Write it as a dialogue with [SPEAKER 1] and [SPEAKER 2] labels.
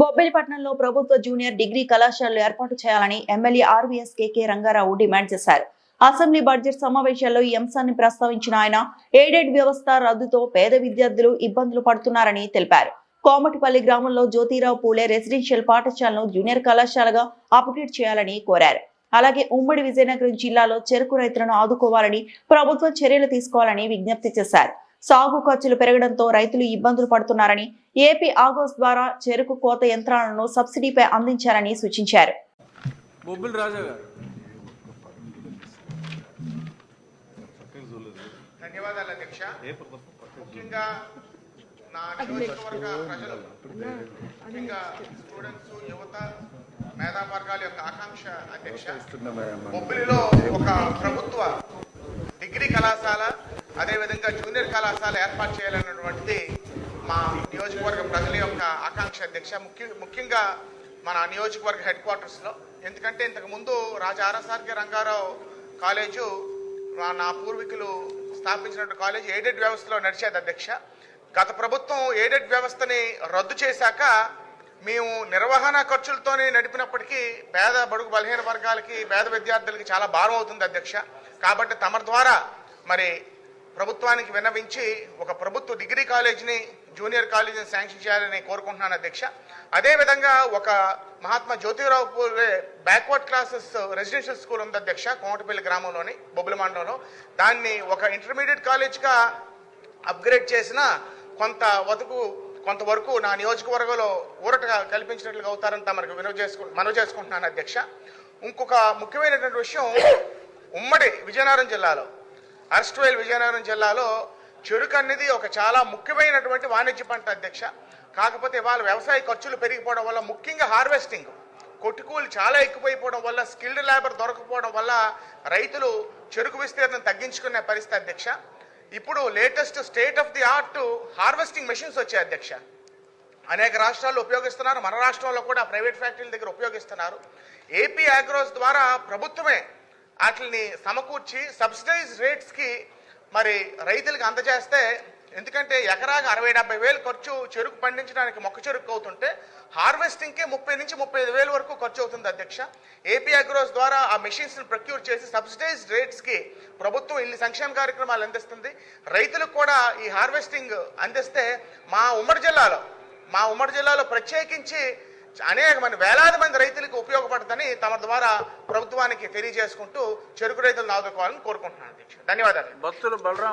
[SPEAKER 1] బొబ్బిలిపట్నంలో ప్రభుత్వ junior degree కళాశాలలు ఏర్పాటు చేయాలని MLA RVS KK Rangarao demand చేశారు. అసెంబ్లీ బడ్జెట్ సమావేశాల్లో ఈ అంశాన్ని ప్రస్తావించిన ఆయన ఎయిడెడ్ వ్యవస్థ రద్దుతో పేద విద్యార్థులు ఇబ్బందులు పడుతున్నారని తెలిపారు. కోమటిపల్లి గ్రామంలో జ్యోతిరావు పూలే రెసిడెన్షియల్ పాఠశాలను జూనియర్ కళాశాలగా అప్గ్రేడ్ చేయాలని కోరారు. అలాగే ఉమ్మడి విజయనగరం జిల్లాలో చెరుకు రైతులను ఆదుకోవాలని ప్రభుత్వం చర్యలు తీసుకోవాలని విజ్ఞప్తి చేశారు. సాగు ఖర్చులు పెరగడంతో రైతులు ఇబ్బందులు పడుతున్నారని ఏపీ ఆగోస్ ద్వారా చెరుకు కోత యంత్రాలను సబ్సిడీపై అందించాలని సూచించారు.
[SPEAKER 2] బొబ్బిలి రాజా గారు.
[SPEAKER 3] ధన్యవాదాలు అధ్యక్ష. ముఖ్యంగా నా నియోజకవర్గ ప్రజలు ముఖ్యంగా స్టూడెంట్స్ యువత మేధా వర్గాల యొక్క ఆకాంక్ష అధ్యక్ష. బొబ్బిలిలో ఒక ప్రభుత్వ డిగ్రీ కళాశాల అదేవిధంగా జూనియర్ కళాశాల ఏర్పాటు చేయాలన్నటువంటిది మా నియోజకవర్గ ప్రజల యొక్క ఆకాంక్ష అధ్యక్ష. ముఖ్య ముఖ్యంగా మన నియోజకవర్గ హెడ్ క్వార్టర్స్లో. ఎందుకంటే ఇంతకు ముందు రాజా ఆర్ఎస్ఆర్కే రంగారావు కాలేజు మా- నా పూర్వీకులు స్థాపించినటువంటి కాలేజ్ ఎయిడెడ్ వ్యవస్థలో నడిచేది అధ్యక్ష. గత ప్రభుత్వం ఎయిడెడ్ వ్యవస్థని రద్దు చేశాక మేము నిర్వహణ ఖర్చులతోనే నడిపినప్పటికీ పేద బడుగు బలహీన వర్గాలకి పేద విద్యార్థులకి చాలా భారం అవుతుంది అధ్యక్ష. కాబట్టి తమ ద్వారా మరి ప్రభుత్వానికి విన్నవించి ఒక ప్రభుత్వ డిగ్రీ కాలేజీని జూనియర్ కాలేజీని శాంక్షన్ చేయాలని కోరుకుంటున్నాను అధ్యక్ష. అదేవిధంగా ఒక Mahatma Jyotirao Phule backward classes residential school ఉంది అధ్యక్ష కోమటిపల్లి గ్రామంలోని బొబ్బుల మండలంలో. దాన్ని ఒక ఇంటర్మీడియట్ కాలేజ్గా అప్గ్రేడ్ చేసిన కొంత వతుకు కొంతవరకు నా నియోజకవర్గంలో ఊరట కల్పించినట్లుగా అవుతారంతా మనకు వినవ చేసుకు మనవి చేసుకుంటున్నాను అధ్యక్ష. ఇంకొక ముఖ్యమైనటువంటి విషయం ఉమ్మడి విజయనగరం జిల్లాలో. అరస్ట్వేల్ విజయనగరం జిల్లాలో చెరుకు అనేది ఒక చాలా ముఖ్యమైనటువంటి వాణిజ్య పంట అధ్యక్ష. కాకపోతే ఇవాళ వ్యవసాయ ఖర్చులు పెరిగిపోవడం వల్ల ముఖ్యంగా హార్వెస్టింగ్. కొట్టుకూలు చాలా ఎక్కువైపోవడం వల్ల స్కిల్డ్ లేబర్ దొరకపోవడం వల్ల రైతులు చెరుకు విస్తీర్ణం తగ్గించుకునే పరిస్థితి అధ్యక్ష. ఇప్పుడు latest state of the art harvesting machines వచ్చాయి అధ్యక్ష. అనేక రాష్ట్రాల్లో ఉపయోగిస్తున్నారు మన రాష్ట్రంలో కూడా ప్రైవేట్ ఫ్యాక్టరీల దగ్గర ఉపయోగిస్తున్నారు. ఏపీ అగ్రోస్ ద్వారా ప్రభుత్వమే వాటిని సమకూర్చి సబ్సిడైజ్ రేట్స్కి మరి రైతులకు అందజేస్తే ఎందుకంటే ఎకరాగా అరవై డెబ్బై వేలు ఖర్చు చెరుకు పండించడానికి మొక్క చెరుకు అవుతుంటే హార్వెస్టింగ్కే ముప్పై నుంచి ముప్పై ఐదు వేల వరకు ఖర్చు అవుతుంది అధ్యక్ష. ఏపీ అగ్రోస్ ద్వారా ఆ మెషిన్స్ని ప్రొక్యూర్ చేసి సబ్సిడైజ్ రేట్స్కి ప్రభుత్వం ఇన్ని సంక్షేమ కార్యక్రమాలు అందిస్తుంది. రైతులకు కూడా ఈ హార్వెస్టింగ్ అందిస్తే మా ఉమ్మడి జిల్లాలో మా ఉమ్మడి జిల్లాలో ప్రత్యేకించి అనేక మంది వేలాది మంది రైతులకు ఉపయోగపడుతుందని తమ ద్వారా ప్రభుత్వానికి తెలియజేసుకుంటూ చెరుకు రైతులను ఆదుకోవాలని కోరుకుంటున్నాను అధ్యక్ష ధన్యవాదాలు.
[SPEAKER 2] భక్తులు బలరాం